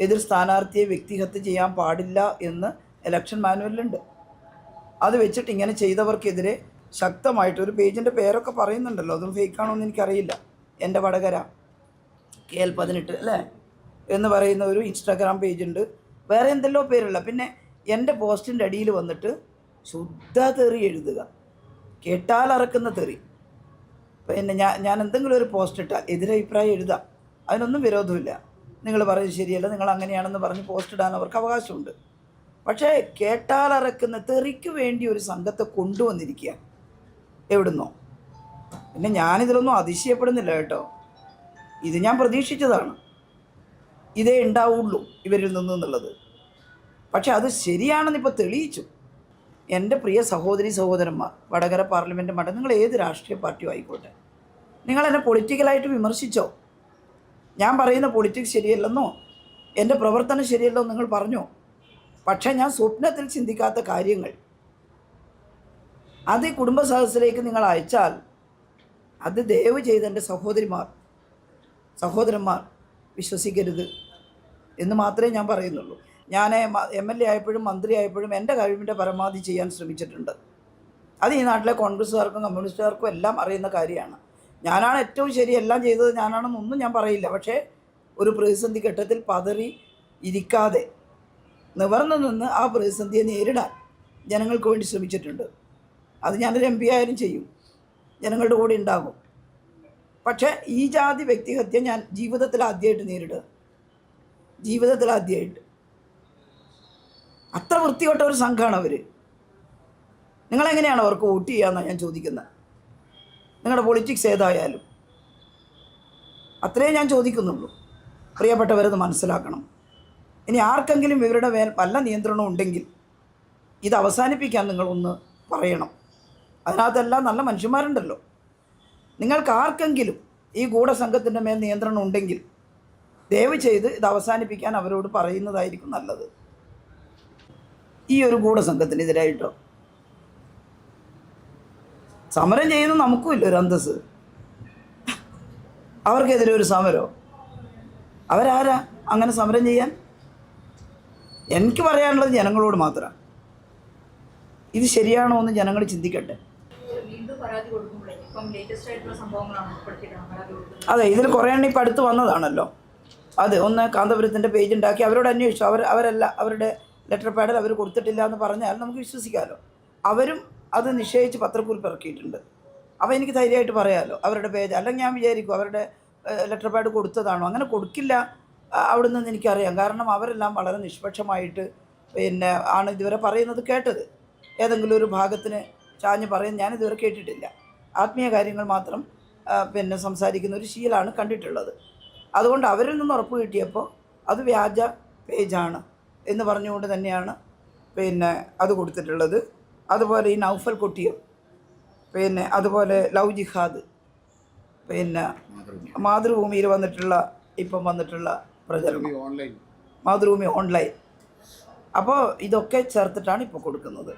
എതിർ സ്ഥാനാർത്ഥിയെ വ്യക്തിഹത്യ ചെയ്യാൻ പാടില്ല എന്ന് ഇലക്ഷൻ മാനുവലിലുണ്ട് അത് വെച്ചിട്ട് ഇങ്ങനെ ചെയ്തവർക്കെതിരെ ശക്തമായിട്ട് ഒരു പേജിന്റെ പേരൊക്കെ പറയുന്നുണ്ടല്ലോ. അതും ഫേക്കാണോ എന്ന് എനിക്കറിയില്ല. എന്റെ വടകര കെ എൽ പതിനെട്ട് അല്ലേ? എന്ന് പറയുന്ന ഒരു ഇൻസ്റ്റാഗ്രാം പേജുണ്ട് വേറെ എന്തെല്ലോ പേരുള്ള. പിന്നെ എന്റെ പോസ്റ്റിന്റെ അടിയിൽ വന്നിട്ട് ശുദ്ധ തെറി എഴുതുക. കേട്ടാൽ അറക്കുന്ന തെറി. പിന്നെ ഞാൻ ഞാൻ എന്തെങ്കിലും ഒരു പോസ്റ്റ് ഇട്ടാൽ എതിരഭിപ്രായം എഴുതാം. അതിനൊന്നും വിരോധമില്ല. നിങ്ങൾ പറയുന്നത് ശരിയല്ല നിങ്ങൾ അങ്ങനെയാണെന്ന് പറഞ്ഞ് പോസ്റ്റ് ഇടാൻ അവർക്ക് അവകാശമുണ്ട്. പക്ഷേ കേട്ടാലറക്കുന്ന തെറിക്ക് വേണ്ടി ഒരു സംഘത്തെ കൊണ്ടുവന്നിരിക്കുക എവിടുന്നോ. പിന്നെ ഞാനിതിലൊന്നും അതിശയപ്പെടുന്നില്ല കേട്ടോ. ഇത് ഞാൻ പ്രതീക്ഷിച്ചതാണ്. ഇതേ ഉണ്ടാവുള്ളൂ ഇവരിൽ നിന്ന് എന്നുള്ളത്. പക്ഷെ അത് ശരിയാണെന്ന് ഇപ്പോൾ തെളിയിച്ചു. എന്റെ പ്രിയ സഹോദരി സഹോദരന്മാർ വടകര പാർലമെന്റ് മണ്ഡലം നിങ്ങൾ ഏത് രാഷ്ട്രീയ പാർട്ടിയും ആയിക്കോട്ടെ. നിങ്ങളെന്നെ പൊളിറ്റിക്കലായിട്ട് വിമർശിച്ചോ? ഞാൻ പറയുന്ന പൊളിറ്റിക്സ് ശരിയല്ലെന്നോ? എന്റെ പ്രവർത്തനം ശരിയല്ലോ നിങ്ങൾ പറഞ്ഞോ? പക്ഷേ ഞാൻ സ്വപ്നത്തിൽ ചിന്തിക്കാത്ത കാര്യങ്ങൾ. അത് ഈ കുടുംബ സദസ്സിലേക്ക് നിങ്ങൾ അയച്ചാൽ അത് ദയവ് ചെയ്ത് എന്റെ സഹോദരിമാർ സഹോദരന്മാർ വിശ്വസിക്കരുത് എന്ന് മാത്രമേ ഞാൻ പറയുന്നുള്ളൂ. ഞാൻ എം എൽ എ ആയപ്പോഴും മന്ത്രി ആയപ്പോഴും എന്റെ കഴിവിന്റെ പരമാവധി ചെയ്യാൻ ശ്രമിച്ചിട്ടുണ്ട്. അത് ഈ നാട്ടിലെ കോൺഗ്രസ്സുകാർക്കും കമ്മ്യൂണിസ്റ്റുകാർക്കും എല്ലാം അറിയുന്ന കാര്യമാണ്. ഞാനാണ് ഏറ്റവും ശരി എല്ലാം ചെയ്തത് ഞാനാണെന്നൊന്നും ഞാൻ പറയില്ല. പക്ഷേ ഒരു പ്രതിസന്ധി ഘട്ടത്തിൽ പതറി ഇരിക്കാതെ നിവർന്നു നിന്ന് ആ പ്രതിസന്ധിയെ നേരിടാൻ ജനങ്ങൾക്ക് വേണ്ടി ശ്രമിച്ചിട്ടുണ്ട്. അത് ഞാനൊരു എം പി ആയാലും ചെയ്യും. ജനങ്ങളുടെ കൂടെ ഉണ്ടാകും. പക്ഷേ ഈ ജാതി വ്യക്തിഹത്യ ഞാൻ ജീവിതത്തിൽ ആദ്യമായിട്ട് നേരിടുക. ജീവിതത്തിൽ ആദ്യമായിട്ട്. അത്ര വൃത്തികെട്ട ഒരു സംഘമാണ് അവർ നിങ്ങളെങ്ങനെയാണ് അവർക്ക് വോട്ട് ചെയ്യാമെന്നാണ് ഞാൻ ചോദിക്കുന്നത് നിങ്ങളുടെ പൊളിറ്റിക്സ് ഏതായാലും. അത്രേ ഞാൻ ചോദിക്കുന്നുള്ളൂ. പ്രിയപ്പെട്ടവരത് മനസ്സിലാക്കണം. ഇനി ആർക്കെങ്കിലും ഇവരുടെ മേൽ വല്ല നിയന്ത്രണം ഉണ്ടെങ്കിൽ ഇത് അവസാനിപ്പിക്കാൻ നിങ്ങളൊന്ന് പറയണം. അതിനകത്തെല്ലാം നല്ല മനുഷ്യന്മാരുണ്ടല്ലോ. നിങ്ങൾക്ക് ആർക്കെങ്കിലും ഈ ഗൂഢസംഘത്തിന്റെ മേൽ നിയന്ത്രണം ഉണ്ടെങ്കിൽ ദയവ് ചെയ്ത് ഇത് അവസാനിപ്പിക്കാൻ അവരോട് പറയുന്നതായിരിക്കും നല്ലത്. ഈ ഒരു ഗൂഢസംഘത്തിനെതിരായിട്ടോ സമരം ചെയ്യുന്ന നമുക്കും ഇല്ല ഒരു അന്തസ് അവർക്കെതിരെ ഒരു സമരമോ അവരാരാ അങ്ങനെ സമരം ചെയ്യാൻ? എനിക്ക് പറയാനുള്ളത് ജനങ്ങളോട് മാത്രമാണ് ഇത് ശരിയാണോ എന്ന് ജനങ്ങൾ ചിന്തിക്കട്ടെ. അതെ ഇതിൽ കുറേ എണ്ണം ഇപ്പം അടുത്ത് വന്നതാണല്ലോ. അത് ഒന്ന് കാന്തപുരത്തിന്റെ പേജ് ഉണ്ടാക്കി അവരോട് അന്വേഷിച്ചു. അവർ അവരല്ല അവരുടെ ലെറ്റർ പാഡിൽ അവർ കൊടുത്തിട്ടില്ല എന്ന് പറഞ്ഞാൽ നമുക്ക് വിശ്വസിക്കാമല്ലോ അവരും അത് നിശ്ചയിച്ച് പത്രക്കുറിപ്പ് ഇറക്കിയിട്ടുണ്ട് അപ്പോൾ എനിക്ക് ധൈര്യമായിട്ട് പറയാമല്ലോ അവരുടെ പേജ് അല്ലെങ്കിൽ ഞാൻ വിചാരിക്കും അവരുടെ ലെറ്റർ പാഡ് കൊടുത്തതാണോ? അങ്ങനെ കൊടുക്കില്ല. അവിടെ നിന്ന് എനിക്കറിയാം. കാരണം അവരെല്ലാം വളരെ നിഷ്പക്ഷമായിട്ട് പിന്നെ ആണ് ഇതുവരെ പറയുന്നത് കേട്ടത്. ഏതെങ്കിലും ഒരു ഭാഗത്തിന് ചാഞ്ഞ് പറയുന്നത് ഞാൻ ഇതുവരെ കേട്ടിട്ടില്ല. ആത്മീയ കാര്യങ്ങൾ മാത്രം പിന്നെ സംസാരിക്കുന്ന ഒരു ശീലമാണ് കണ്ടിട്ടുള്ളത്. അതുകൊണ്ട് അവരിൽ നിന്ന് ഉറപ്പ് കിട്ടിയപ്പോൾ അത് വ്യാജ പേജാണ് എന്ന് പറഞ്ഞുകൊണ്ട് തന്നെയാണ് പിന്നെ അത് കൊടുത്തിട്ടുള്ളത്. അതുപോലെ ഈ നൗഫൽ കുട്ടിയും പിന്നെ അതുപോലെ ലവ് ജിഹാദ് പിന്നെ മാതൃഭൂമിയിൽ വന്നിട്ടുള്ള ഇപ്പം വന്നിട്ടുള്ള പ്രചരണം. ഓൺലൈൻ മാതൃഭൂമി ഓൺലൈൻ അപ്പോൾ ഇതൊക്കെ ചേർത്തിട്ടാണ് ഇപ്പോൾ കൊടുക്കുന്നത്.